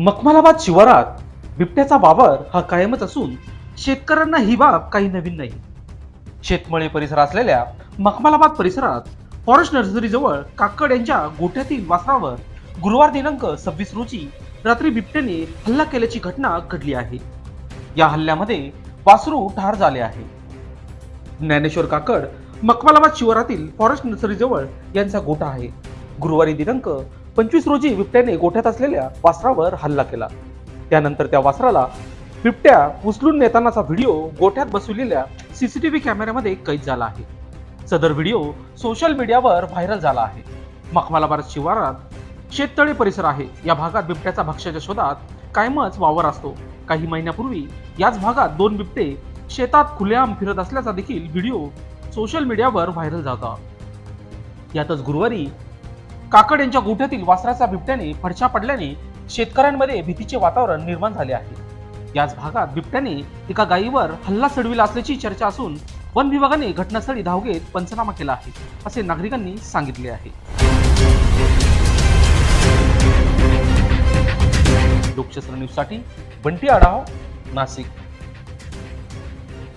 मखमालाबाद शिवारात बिबट्याचा वावर हा कायमच असून शेतकऱ्यांना ही बाब काही नवीन नाही. शेतमळे परिसर असलेल्या मखमालाबाद परिसरात फॉरेस्ट नर्सरीजवळ काकड यांच्या गोठ्यातील वासरावर गुरुवार दिनांक सव्वीस रोजी रात्री बिबट्याने हल्ला केल्याची घटना घडली आहे. या हल्ल्यामध्ये वासरू ठार झाले आहे. ज्ञानेश्वर काकड मखमालाबाद शिवारातील फॉरेस्ट नर्सरीजवळ यांचा गोठा आहे. गुरुवारी दिनांक पंचवीस रोजी बिबट्याने गोठ्यात असलेल्या वासरावर हल्ला केला. त्यानंतर त्या वासराला बिबट्या उचलून नेतानाचा व्हिडिओ गोठ्यात बसवलेल्या सीसीटीव्ही कॅमेऱ्यामध्ये कैद झाला आहे. सदर व्हिडिओ सोशल मीडियावर व्हायरल झाला आहे. मखमालाबार शिवारात शेततळे परिसर आहे. या भागात बिबट्याचा भक्ष्याच्या शोधात कायमच वावर असतो. काही महिन्यापूर्वी याच भागात दोन बिबटे शेतात खुलेआम फिरत असल्याचा देखील व्हिडिओ सोशल मीडियावर व्हायरल झाला यातच गुरुवारी काकड यांच्या गोठ्यातील वासराचा बिबट्याने फडशा पडल्याने शेतकऱ्यांमध्ये भीतीचे वातावरण निर्माण झाले आहे. याच भागात बिबट्याने एका गायीवर हल्ला चढविला असल्याची चर्चा असून वन विभागाने घटनास्थळी धाव घेत पंचनामा केला आहे असे नागरिकांनी सांगितले आहे. लोकशास्त्र न्यूजसाठी बंटी आढाव नाशिक.